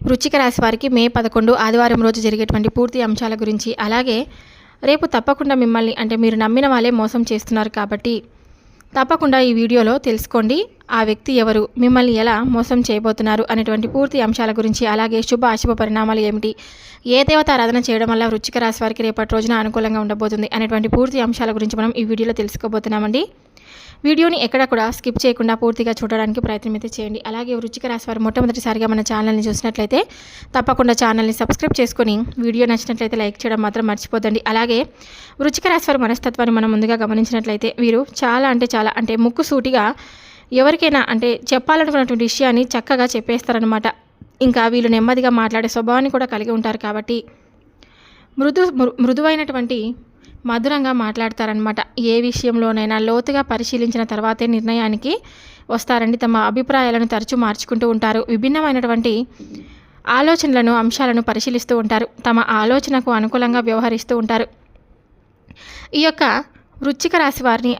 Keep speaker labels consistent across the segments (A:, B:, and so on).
A: వృచ్చిక రాశి వారికి మే పదకొండు ఆదివారం రోజు జరిగేటువంటి పూర్తి అంశాల గురించి అలాగే రేపు తప్పకుండా మిమ్మల్ని అంటే మీరు నమ్మిన వాళ్ళే మోసం చేస్తున్నారు కాబట్టి తప్పకుండా ఈ వీడియోలో తెలుసుకోండి ఆ వ్యక్తి ఎవరు మిమ్మల్ని ఎలా మోసం చేయబోతున్నారు అనేటువంటి పూర్తి అంశాల గురించి అలాగే శుభ అశుభ పరిణామాలు ఏమిటి ఏ దేవత ఆరాధన చేయడం వల్ల వృచ్చిక రాశి వారికి రేపటి రోజున అనుకూలంగా ఉండబోతుంది అనేటువంటి పూర్తి అంశాల గురించి మనం ఈ వీడియోలో తెలుసుకోబోతున్నామండి. వీడియోని ఎక్కడ కూడా స్కిప్ చేయకుండా పూర్తిగా చూడడానికి ప్రయత్నం అయితే చేయండి. అలాగే వృచ్చిక రాశి వారు మొట్టమొదటిసారిగా మన ఛానల్ని చూసినట్లయితే తప్పకుండా ఛానల్ని సబ్స్క్రైబ్ చేసుకొని వీడియో నచ్చినట్లయితే లైక్ చేయడం మాత్రం మర్చిపోదండి అలాగే వృచ్చిక రాశి వారి మనస్తత్వాన్ని మనం ముందుగా గమనించినట్లయితే వీరు చాలా అంటే చాలా అంటే ముక్కు సూటిగా ఎవరికైనా అంటే చెప్పాలనుకున్నటువంటి విషయాన్ని చక్కగా చెప్పేస్తారనమాట ఇంకా వీళ్ళు నెమ్మదిగా మాట్లాడే స్వభావాన్ని కూడా కలిగి ఉంటారు కాబట్టి మృదు మృ- మృదువైనటువంటి మధురంగా మాట్లాడతారనమాట ఏ విషయంలోనైనా లోతుగా పరిశీలించిన తర్వాతే నిర్ణయానికి వస్తారండి తమ అభిప్రాయాలను తరచూ మార్చుకుంటూ ఉంటారు. విభిన్నమైనటువంటి ఆలోచనలను అంశాలను పరిశీలిస్తూ ఉంటారు. తమ ఆలోచనకు అనుకూలంగా వ్యవహరిస్తూ ఉంటారు. ఈ యొక్క వృచ్చిక రాశి వారిని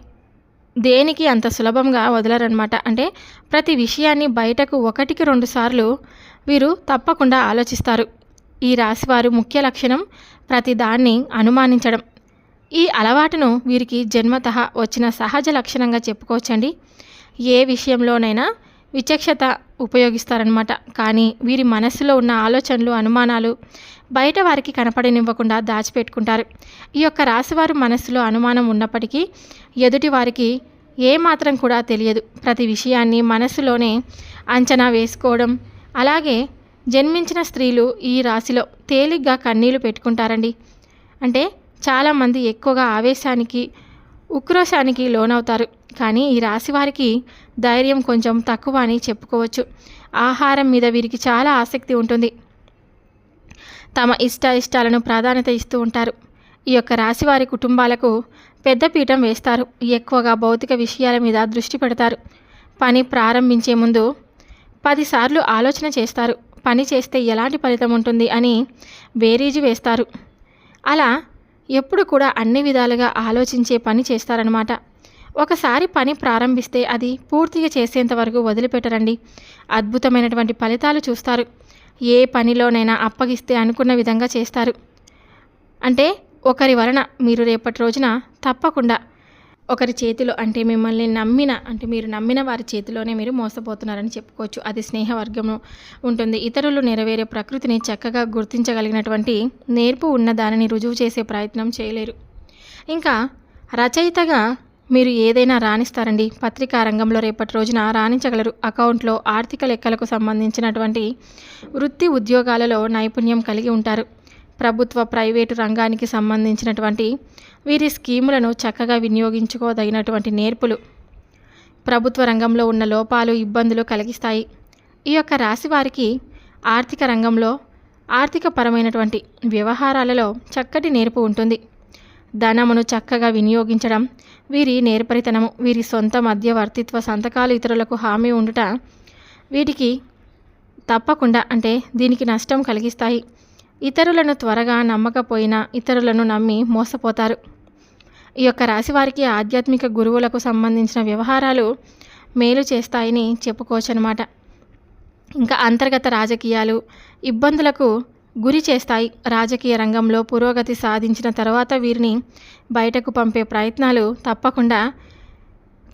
A: దేనికి అంత సులభంగా వదలరనమాట అంటే ప్రతి విషయాన్ని బయటకు ఒకటికి రెండు సార్లు వీరు తప్పకుండా ఆలోచిస్తారు. ఈ రాశివారు ముఖ్య లక్షణం ప్రతి దాన్ని అనుమానించడం. ఈ అలవాటును వీరికి జన్మత వచ్చిన సహజ లక్షణంగా చెప్పుకోవచ్చండి. ఏ విషయంలోనైనా విచక్షత ఉపయోగిస్తారనమాట కానీ వీరి మనస్సులో ఉన్న ఆలోచనలు అనుమానాలు బయట వారికి కనపడనివ్వకుండా దాచిపెట్టుకుంటారు. ఈ యొక్క రాశివారు మనస్సులో అనుమానం ఉన్నప్పటికీ ఎదుటి వారికి ఏమాత్రం కూడా తెలియదు. ప్రతి విషయాన్ని మనస్సులోనే అంచనా వేసుకోవడం అలాగే జన్మించిన స్త్రీలు ఈ రాశిలో తేలిగ్గా కన్నీళ్ళు పెట్టుకుంటారండి. అంటే చాలామంది ఎక్కువగా ఆవేశానికి ఉక్రోషానికి లోనవుతారు. కానీ ఈ రాశి వారికి ధైర్యం కొంచెం తక్కువ అని చెప్పుకోవచ్చు. ఆహారం మీద వీరికి చాలా ఆసక్తి ఉంటుంది. తమ ఇష్ట ఇష్టాలను ప్రాధాన్యత ఇస్తూ ఉంటారు. ఈ యొక్క రాశి వారి కుటుంబాలకు పెద్ద పీఠం వేస్తారు. ఎక్కువగా భౌతిక విషయాల మీద దృష్టి పెడతారు. పని ప్రారంభించే ముందు పదిసార్లు ఆలోచన చేస్తారు. పని చేస్తే ఎలాంటి ఫలితం ఉంటుంది అని బేరీజు వేస్తారు. అలా ఎప్పుడు కూడా అన్ని విధాలుగా ఆలోచించే పని చేస్తారనమాట ఒకసారి పని ప్రారంభిస్తే అది పూర్తిగా చేసేంత వరకు వదిలిపెట్టరండి. అద్భుతమైనటువంటి ఫలితాలు చూస్తారు. ఏ పనిలోనైనా అప్పగిస్తే అనుకున్న విధంగా చేస్తారు. అంటే ఒకరి వలన మీరు రేపటి రోజున తప్పకుండా ఒకరి చేతిలో అంటే మిమ్మల్ని నమ్మిన అంటే మీరు నమ్మిన వారి చేతిలోనే మీరు మోసపోతున్నారని చెప్పుకోవచ్చు. అది స్నేహవర్గము ఉంటుంది. ఇతరులు నెరవేరే ప్రకృతిని చక్కగా గుర్తించగలిగినటువంటి నేర్పు ఉన్న దానిని రుజువు చేసే ప్రయత్నం చేయలేరు. ఇంకా రచయితగా మీరు ఏదైనా రాణిస్తారండి. పత్రికా రంగంలో రేపటి రోజున రాణించగలరు. అకౌంట్లో ఆర్థిక లెక్కలకు సంబంధించినటువంటి వృత్తి ఉద్యోగాలలో నైపుణ్యం కలిగి ఉంటారు. ప్రభుత్వ ప్రైవేటు రంగానికి సంబంధించినటువంటి వీరి స్కీములను చక్కగా వినియోగించుకోదగినటువంటి నేర్పులు. ప్రభుత్వ రంగంలో ఉన్న లోపాలు ఇబ్బందులు కలిగిస్తాయి. ఈ యొక్క రాశి వారికి ఆర్థిక రంగంలో ఆర్థిక పరమైనటువంటి వ్యవహారాలలో చక్కటి నేర్పు ఉంటుంది. ధనమును చక్కగా వినియోగించడం వీరి నేర్పరితనము వీరి సొంత మధ్యవర్తిత్వ సంతకాలు ఇతరులకు హామీ ఉండుట వీటికి తప్పకుండా అంటే దీనికి నష్టం కలిగిస్తాయి. ఇతరులను త్వరగా నమ్మకపోయినా ఇతరులను నమ్మి మోసపోతారు. ఈ యొక్క రాశి వారికి ఆధ్యాత్మిక గురువులకు సంబంధించిన వ్యవహారాలు మేలు చేస్తాయని చెప్పుకోవచ్చనమాట ఇంకా అంతర్గత రాజకీయాలు ఇబ్బందులకు గురి చేస్తాయి. రాజకీయ రంగంలో పురోగతి సాధించిన తర్వాత వీరిని బయటకు పంపే ప్రయత్నాలు తప్పకుండా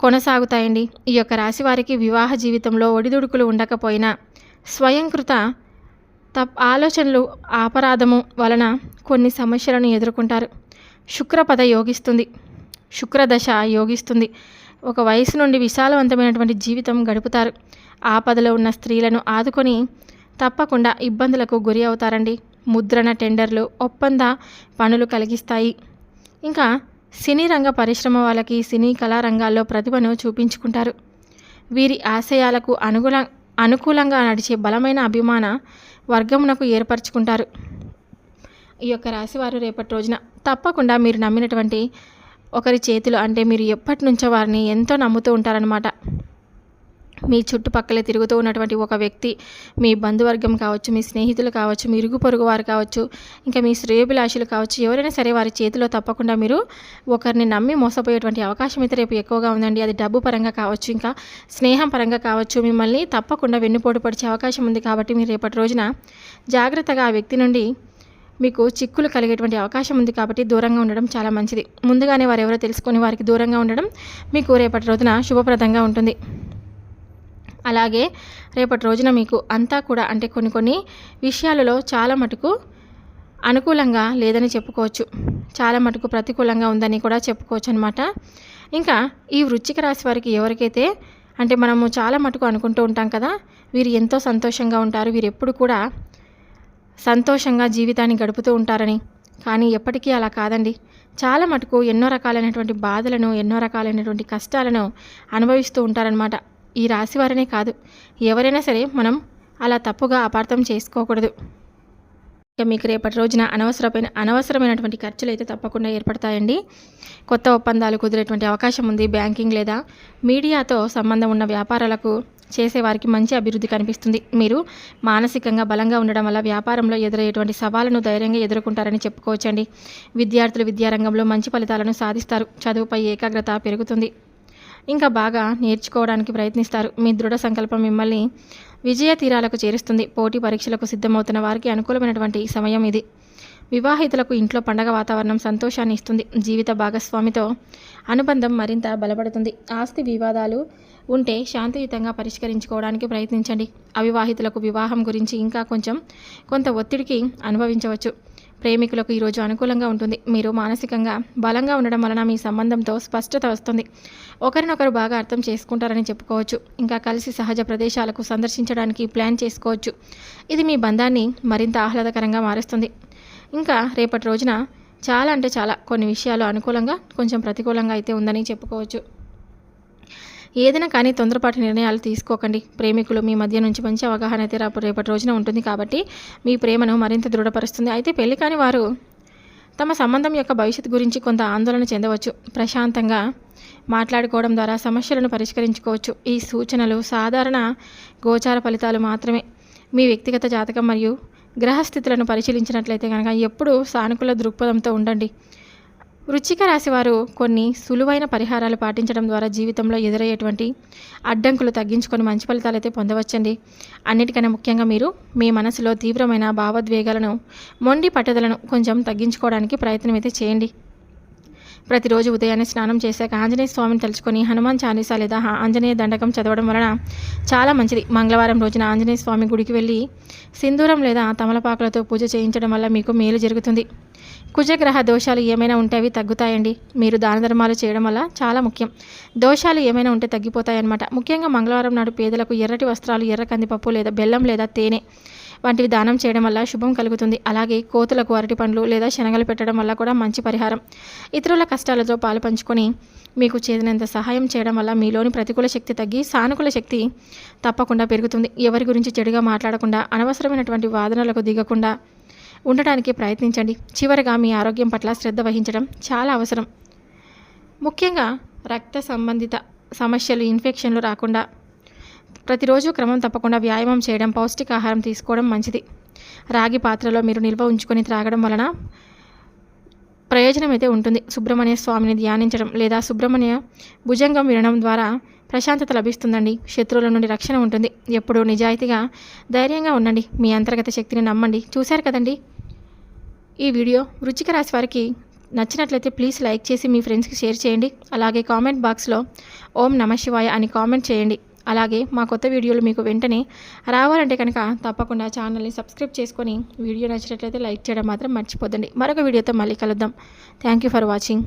A: కొనసాగుతాయండి. ఈ యొక్క రాశి వారికి వివాహ జీవితంలో ఒడిదుడుకులు ఉండకపోయినా స్వయంకృత తప్ ఆలోచనలు అపరాధము వలన కొన్ని సమస్యలను ఎదుర్కొంటారు. శుక్రపద యోగిస్తుంది. శుక్రదశ యోగిస్తుంది. ఒక వయసు నుండి విశాలవంతమైనటువంటి జీవితం గడుపుతారు. ఆపదలో ఉన్న స్త్రీలను ఆదుకొని తప్పకుండా ఇబ్బందులకు గురి అవుతారండి. ముద్రణ టెండర్లు ఒప్పంద పనులు కలిగిస్తాయి. ఇంకా సినీ రంగ పరిశ్రమ వాళ్ళకి సినీ కళారంగాల్లో ప్రతిభను చూపించుకుంటారు. వీరి ఆశయాలకు అనుగుణ అనుకూలంగా నడిచే బలమైన అభిమాన వర్గమునకు ఏర్పరచుకుంటారు. ఈ యొక్క రాశివారు రేపటి రోజున తప్పకుండా మీరు నమ్మినటువంటి ఒకరి చేతిలో అంటే మీరు ఎప్పటి నుంచో వారిని ఎంతో నమ్ముతూ ఉంటారనమాట మీ చుట్టుపక్కలే తిరుగుతూ ఉన్నటువంటి ఒక వ్యక్తి మీ బంధువర్గం కావచ్చు మీ స్నేహితులు కావచ్చు మీ ఇరుగు పొరుగు వారు కావచ్చు ఇంకా మీ శ్రేయోభిలాషులు కావచ్చు ఎవరైనా సరే వారి చేతిలో తప్పకుండా మీరు ఒకరిని నమ్మి మోసపోయేటువంటి అవకాశం అయితే రేపు ఎక్కువగా ఉందండి. అది డబ్బు పరంగా కావచ్చు ఇంకా స్నేహం పరంగా కావచ్చు మిమ్మల్ని తప్పకుండా వెన్నుపోటు పడిచే అవకాశం ఉంది కాబట్టి మీరు రేపటి రోజున జాగ్రత్తగా ఆ వ్యక్తి నుండి మీకు చిక్కులు కలిగేటువంటి అవకాశం ఉంది కాబట్టి దూరంగా ఉండడం చాలా మంచిది. ముందుగానే వారు ఎవరో తెలుసుకొని వారికి దూరంగా ఉండడం మీకు రేపటి రోజున శుభప్రదంగా ఉంటుంది. అలాగే రేపటి రోజున మీకు అంతా కూడా అంటే కొన్ని కొన్ని విషయాలలో చాలా మటుకు అనుకూలంగా లేదని చెప్పుకోవచ్చు. చాలా మటుకు ప్రతికూలంగా ఉందని కూడా చెప్పుకోవచ్చు అనమాట ఇంకా ఈ వృచ్చిక రాశి వారికి ఎవరికైతే అంటే మనము చాలా మటుకు అనుకుంటూ ఉంటాం కదా వీరు ఎంతో సంతోషంగా ఉంటారు వీరు ఎప్పుడు కూడా సంతోషంగా జీవితాన్ని గడుపుతూ ఉంటారని. కానీ ఎప్పటికీ అలా కాదండి. చాలా మటుకు ఎన్నో రకాలైనటువంటి బాధలను ఎన్నో రకాలైనటువంటి కష్టాలను అనుభవిస్తూ ఉంటారనమాట ఈ రాశి వారనే కాదు. ఎవరైనా సరే మనం అలా తప్పుగా అపార్థం చేసుకోకూడదు. ఇక మీకు రేపటి రోజున అనవసరమైన అనవసరమైనటువంటి ఖర్చులు అయితే తప్పకుండా ఏర్పడతాయండి. కొత్త ఒప్పందాలు కుదిరేటువంటి అవకాశం ఉంది బ్యాంకింగ్ లేదా మీడియాతో సంబంధం ఉన్న వ్యాపారాలకు చేసేవారికి మంచి అభివృద్ధి కనిపిస్తుంది. మీరు మానసికంగా బలంగా ఉండడం వల్ల వ్యాపారంలో ఎదురయ్యేటువంటి సవాళ్ళను ధైర్యంగా ఎదుర్కొంటారని చెప్పుకోవచ్చండి. విద్యార్థులు విద్యారంగంలో మంచి ఫలితాలను సాధిస్తారు. చదువుపై ఏకాగ్రత పెరుగుతుంది. ఇంకా బాగా నేర్చుకోవడానికి ప్రయత్నిస్తారు. మీ దృఢ సంకల్పం మిమ్మల్ని విజయ తీరాలకు చేరుస్తుంది. పోటీ పరీక్షలకు సిద్ధమవుతున్న వారికి అనుకూలమైనటువంటి సమయం ఇది. వివాహితులకు ఇంట్లో పండగ వాతావరణం సంతోషాన్ని ఇస్తుంది. జీవిత భాగస్వామితో అనుబంధం మరింత బలపడుతుంది. ఆస్తి వివాదాలు ఉంటే శాంతియుతంగా పరిష్కరించుకోవడానికి ప్రయత్నించండి. అవివాహితులకు వివాహం గురించి ఇంకా కొంచెం కొంత ఒత్తిడికి అనుభవించవచ్చు. ప్రేమికులకు ఈరోజు అనుకూలంగా ఉంటుంది. మీరు మానసికంగా బలంగా ఉండడం వలన మీ సంబంధంతో స్పష్టత వస్తుంది. ఒకరినొకరు బాగా అర్థం చేసుకుంటారని చెప్పుకోవచ్చు. ఇంకా కలిసి సహజ ప్రదేశాలకు సందర్శించడానికి ప్లాన్ చేసుకోవచ్చు. ఇది మీ బంధాన్ని మరింత ఆహ్లాదకరంగా మారుస్తుంది. ఇంకా రేపటి రోజున చాలా అంటే చాలా కొన్ని విషయాలు అనుకూలంగా కొంచెం ప్రతికూలంగా అయితే ఉందని చెప్పుకోవచ్చు. ఏదైనా కానీ తొందరపాటు నిర్ణయాలు తీసుకోకండి. ప్రేమికులు మీ మధ్య నుంచి మంచి అవగాహన అయితే రేపటి రోజున ఉంటుంది కాబట్టి మీ ప్రేమను మరింత దృఢపరుస్తుంది. అయితే పెళ్ళి కాని వారు తమ సంబంధం యొక్క భవిష్యత్తు గురించి కొంత ఆందోళన చెందవచ్చు. ప్రశాంతంగా మాట్లాడుకోవడం ద్వారా సమస్యలను పరిష్కరించుకోవచ్చు. ఈ సూచనలు సాధారణ గోచార ఫలితాలు మాత్రమే. మీ వ్యక్తిగత జాతకం మరియు గ్రహస్థితులను పరిశీలించినట్లయితే కనుక ఎప్పుడూ సానుకూల దృక్పథంతో ఉండండి. వృచ్చిక రాశివారు కొన్ని సులువైన పరిహారాలు పాటించడం ద్వారా జీవితంలో ఎదురయ్యేటువంటి అడ్డంకులు తగ్గించుకొని మంచి ఫలితాలు అయితే పొందవచ్చండి. అన్నిటికన్నా ముఖ్యంగా మీరు మీ మనసులో తీవ్రమైన భావోద్వేగాలను మొండి పట్టుదలను కొంచెం తగ్గించుకోవడానికి ప్రయత్నం అయితే చేయండి. ప్రతిరోజు ఉదయాన్నే స్నానం చేశాక ఆంజనేయ స్వామిని తలుచుకొని హనుమాన్ చాలీసా లేదా ఆంజనేయ దండకం చదవడం వలన చాలా మంచిది. మంగళవారం రోజున ఆంజనేయ స్వామి గుడికి వెళ్ళి సింధూరం లేదా తమలపాకులతో పూజ చేయించడం వల్ల మీకు మేలు జరుగుతుంది. కుజగ్రహ దోషాలు ఏమైనా ఉంటే అవి తగ్గుతాయండి. మీరు దాన ధర్మాలు చేయడం వల్ల చాలా ముఖ్యం. దోషాలు ఏమైనా ఉంటే తగ్గిపోతాయన్నమాట. ముఖ్యంగా మంగళవారం నాడు పేదలకు ఎర్రటి వస్త్రాలు ఎర్ర కందిపప్పు లేదా బెల్లం లేదా తేనె వంటివి దానం చేయడం వల్ల శుభం కలుగుతుంది. అలాగే కోతులకు అరటి పండ్లు లేదా శనగలు పెట్టడం వల్ల కూడా మంచి పరిహారం. ఇతరుల కష్టాలతో పాలు పంచుకొని మీకు చేసినంత సహాయం చేయడం వల్ల మీలోని ప్రతికూల శక్తి తగ్గి సానుకూల శక్తి తప్పకుండా పెరుగుతుంది. ఎవరి గురించి చెడుగా మాట్లాడకుండా అనవసరమైనటువంటి వాదనలకు దిగకుండా ఉండటానికి ప్రయత్నించండి. చివరిగా మీ ఆరోగ్యం పట్ల శ్రద్ధ వహించడం చాలా అవసరం. ముఖ్యంగా రక్త సంబంధిత సమస్యలు ఇన్ఫెక్షన్లు రాకుండా ప్రతిరోజు క్రమం తప్పకుండా వ్యాయామం చేయడం పౌష్టికాహారం తీసుకోవడం మంచిది. రాగి పాత్రలో మీరు నిల్వ ఉంచుకొని త్రాగడం వలన ప్రయోజనం అయితే ఉంటుంది. సుబ్రహ్మణ్య స్వామిని ధ్యానించడం లేదా సుబ్రహ్మణ్య భుజంగం వినడం ద్వారా ప్రశాంతత లభిస్తుందండి. శత్రువుల నుండి రక్షణ ఉంటుంది. ఎప్పుడూ నిజాయితీగా ధైర్యంగా ఉండండి. మీ అంతర్గత శక్తిని నమ్మండి. చూశారు కదండి? ఈ వీడియో రుచిక రాశి వారికి నచ్చినట్లయితే ప్లీజ్ లైక్ చేసి మీ ఫ్రెండ్స్కి షేర్ చేయండి. అలాగే కామెంట్ బాక్స్లో ఓం నమ శివాయ అని కామెంట్ చేయండి. అలాగే మా కొత్త వీడియోలు మీకు వెంటనే రావాలంటే కనుక తప్పకుండా ఛానల్ని సబ్స్క్రైబ్ చేసుకొని వీడియో నచ్చినట్లయితే లైక్ చేయడం మాత్రం మర్చిపోద్దండి. మరొక వీడియోతో మళ్ళీ కలుద్దాం. Thank you for watching